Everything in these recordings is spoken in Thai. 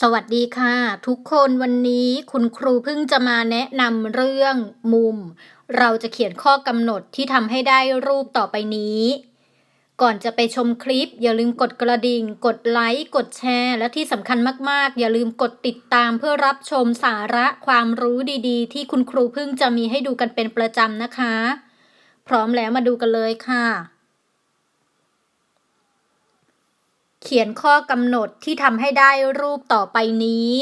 สวัสดีค่ะ ทุกคนวันนี้คุณครูเพิ่งจะมาแนะนำเรื่องมุม เราจะเขียนข้อกำหนดที่ทำให้ได้รูปต่อไปนี้ ก่อนจะไปชมคลิป อย่าลืมกดกระดิ่ง กดไลค์ กดแชร์ และที่สำคัญมากๆ อย่าลืมกดติดตามเพื่อรับชมสาระความรู้ดีๆ ที่คุณครูเพิ่งจะมีให้ดูกันเป็นประจำนะคะ พร้อมแล้วมาดูกันเลยค่ะ เขียนข้อกำหนดที่ทำให้ได้รูปต่อไปนี้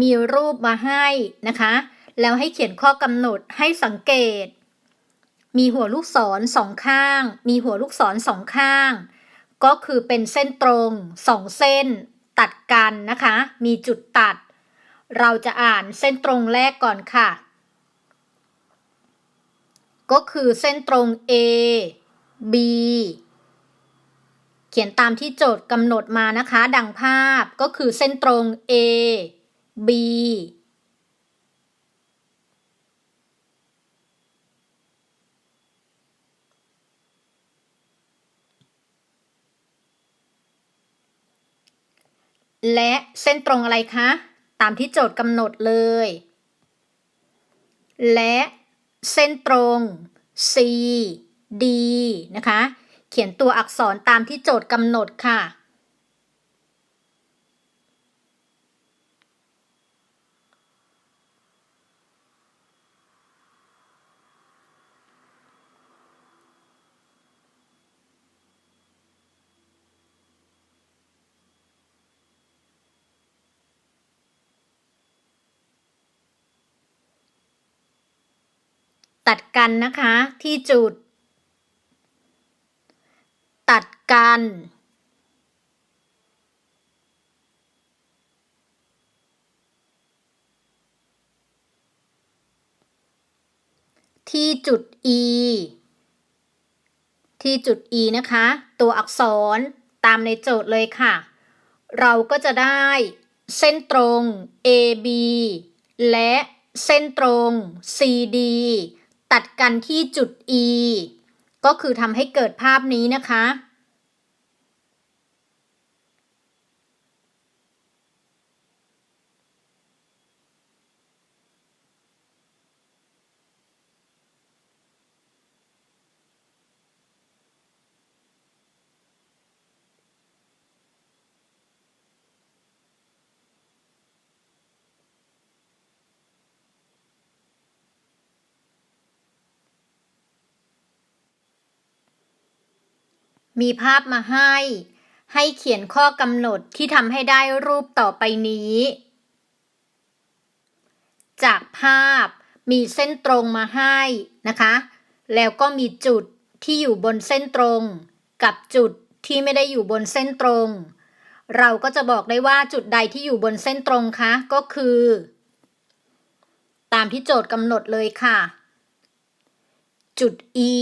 มีรูปมาให้นะคะ แล้วให้เขียนข้อกำหนดให้สังเกต มีหัวลูกศรสองข้าง มีหัวลูกศรสองข้าง ก็คือเป็นเส้นตรงสองเส้นตัดกันนะคะ มีจุดตัด เราจะอ่านเส้นตรงแรกก่อนค่ะ ก็คือเส้นตรง A B เขียนตามที่โจทย์กำหนดมานะคะ ดังภาพก็คือเส้นตรง A B และเส้นตรงอะไรคะ ตามที่โจทย์กำหนดเลย และเส้นตรง C D นะคะ เขียนตัวอักษรตามที่โจทย์กำหนดค่ะ ตัดกันนะคะที่จุด ตัดกัน ที่จุด E ที่จุด E นะคะ ตัวอักษรตามในโจทย์เลยค่ะ เราก็จะได้เส้นตรง AB และเส้นตรง CD ตัดกันที่จุด E ก็คือทำให้เกิดภาพนี้นะคะ มีภาพมาให้ ให้เขียนข้อกำหนดที่ทำให้ได้รูปต่อไปนี้ จากภาพมีเส้นตรงมาให้นะคะ แล้วก็มีจุดที่อยู่บนเส้นตรง กับจุดที่ไม่ได้อยู่บนเส้นตรง เราก็จะบอกได้ว่าจุดใดที่อยู่บนเส้นตรงคะก็คือ ตามที่โจทย์กำหนดเลยค่ะ จุด E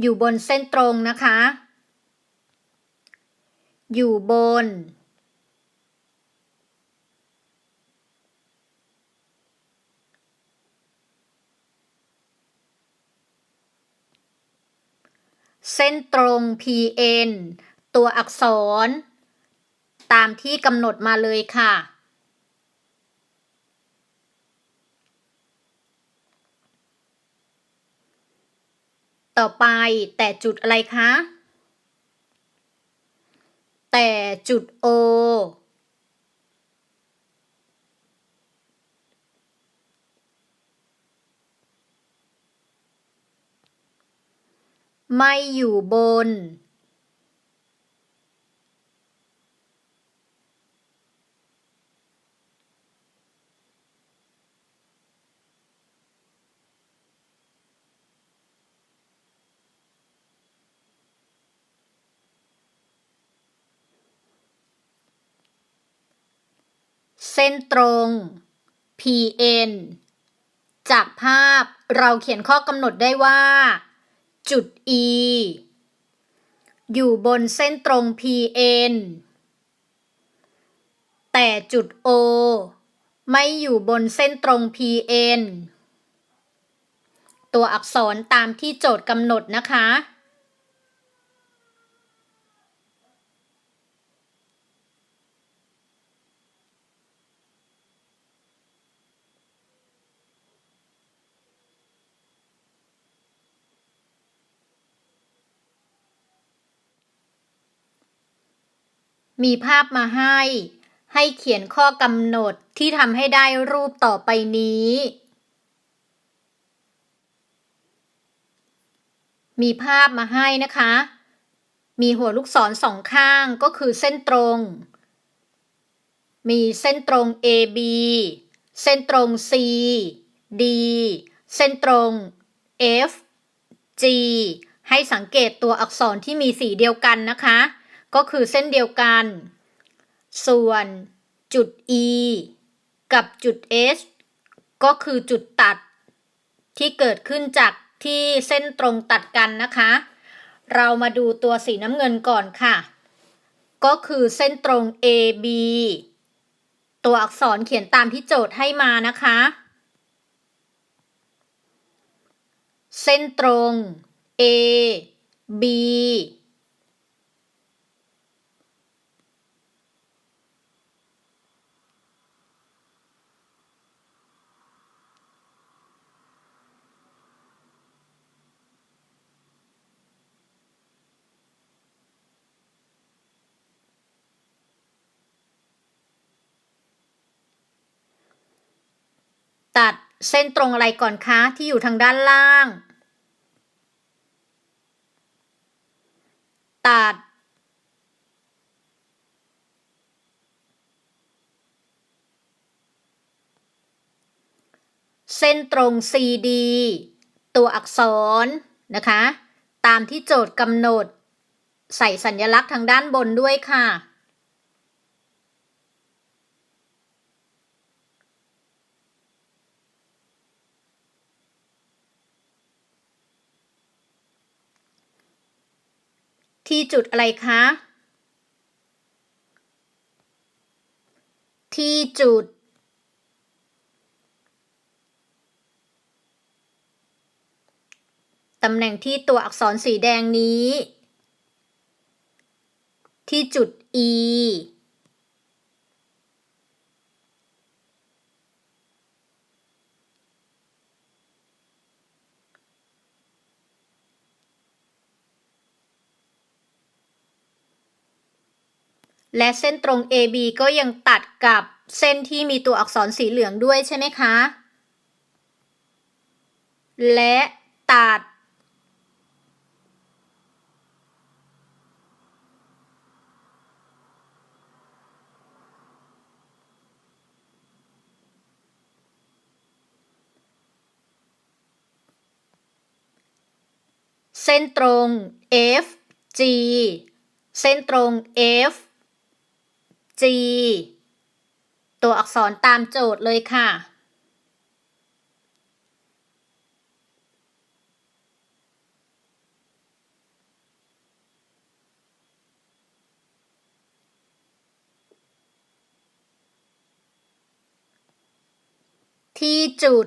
อยู่บนเส้นตรงนะคะ อยู่บน เส้นตรง PN ตัวอักษร ตามที่กำหนดมาเลยค่ะ ต่อไปแต่จุดอะไรคะ แต่จุด O ไม่อยู่บน เส้นตรง PN จากภาพเราเขียนข้อกำหนดได้ว่า จุด E อยู่บนเส้นตรง PN แต่จุด O ไม่อยู่บนเส้นตรง PN ตัวอักษรตามที่โจทย์กำหนดนะคะ มีภาพมาให้ ให้เขียนข้อกำหนดที่ทำให้ได้รูปต่อไปนี้ มีภาพมาให้นะคะ มีหัวลูกศรสองข้างก็คือเส้นตรง มีเส้นตรง AB เส้นตรง C D เส้นตรง F G ให้สังเกตตัวอักษรที่มีสีเดียวกันนะคะ ก็คือเส้นเดียวกัน ส่วนจุด E กับจุด H ก็คือจุดตัด ที่เกิดขึ้นจากที่เส้นตรงตัดกันนะคะ เรามาดูตัวสีน้ำเงินก่อนค่ะ ก็คือเส้นตรง AB ตัวอักษรเขียนตามที่โจทย์ให้มานะคะ เส้นตรง A B ตัดเส้นตรงอะไรก่อนคะที่อยู่ทางด้านล่าง ตัด เส้นตรง CD ตัวอักษรนะคะ ตามที่โจทย์กำหนด ใส่สัญลักษณ์ทางด้านบนด้วยค่ะ ที่จุดอะไรคะ ที่จุด ตำแหน่งที่ตัวอักษรสีแดงนี้ ที่จุด E และเส้นตรง AB ก็ยังตัดกับเส้นที่มีตัวอักษรสีเหลืองด้วยใช่ไหมคะ และตัด เส้นตรง FG เส้นตรง F G ตัวอักษรตามโจทย์เลยค่ะ ที่จุด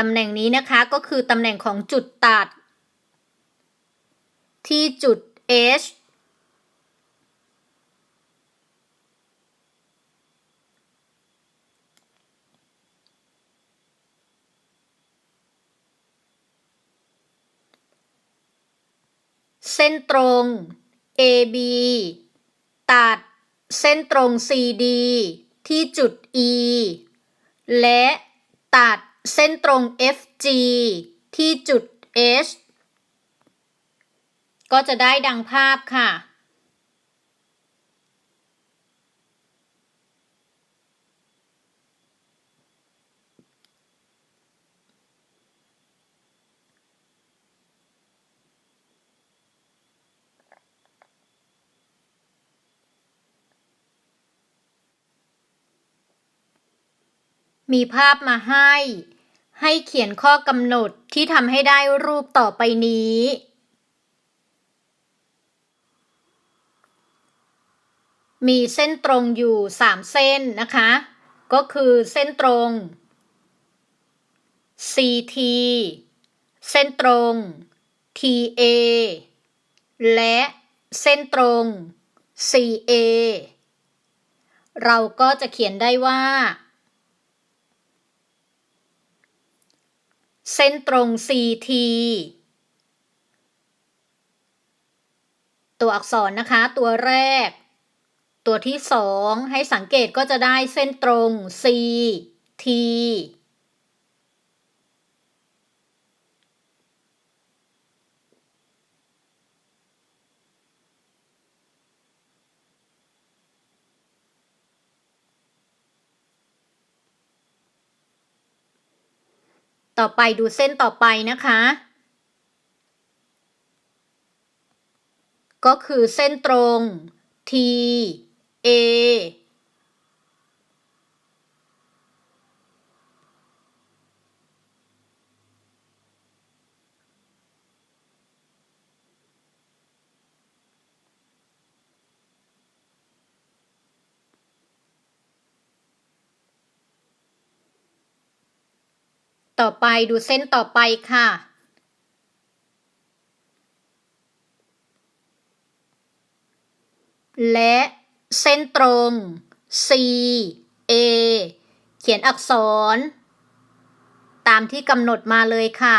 ตำแหน่งนี้นะคะก็คือตำแหน่งของจุดตัด ที่จุด H เส้นตรง AB ตัดเส้นตรง CD ที่จุด E และตัด เส้นตรง FG ที่จุด H ก็จะได้ดังภาพค่ะ มีภาพมาให้ ให้เขียนข้อกำหนดที่ทำให้ได้รูปต่อไปนี้ มีเส้นตรงอยู่ 3 เส้นนะคะ ก็คือเส้นตรง CT เส้นตรง TA และเส้นตรง CA เราก็จะเขียนได้ว่า เส้นตรง CT ตัวอักษรนะคะ ตัวแรก ตัวที่สองให้สังเกตก็จะได้เส้นตรง ct ต่อไปดูเส้นต่อไปนะคะ ก็คือเส้นตรง T A ต่อไปดูเส้นต่อไปค่ะ และเส้นตรง C A เขียนอักษร ตามที่กำหนดมาเลยค่ะ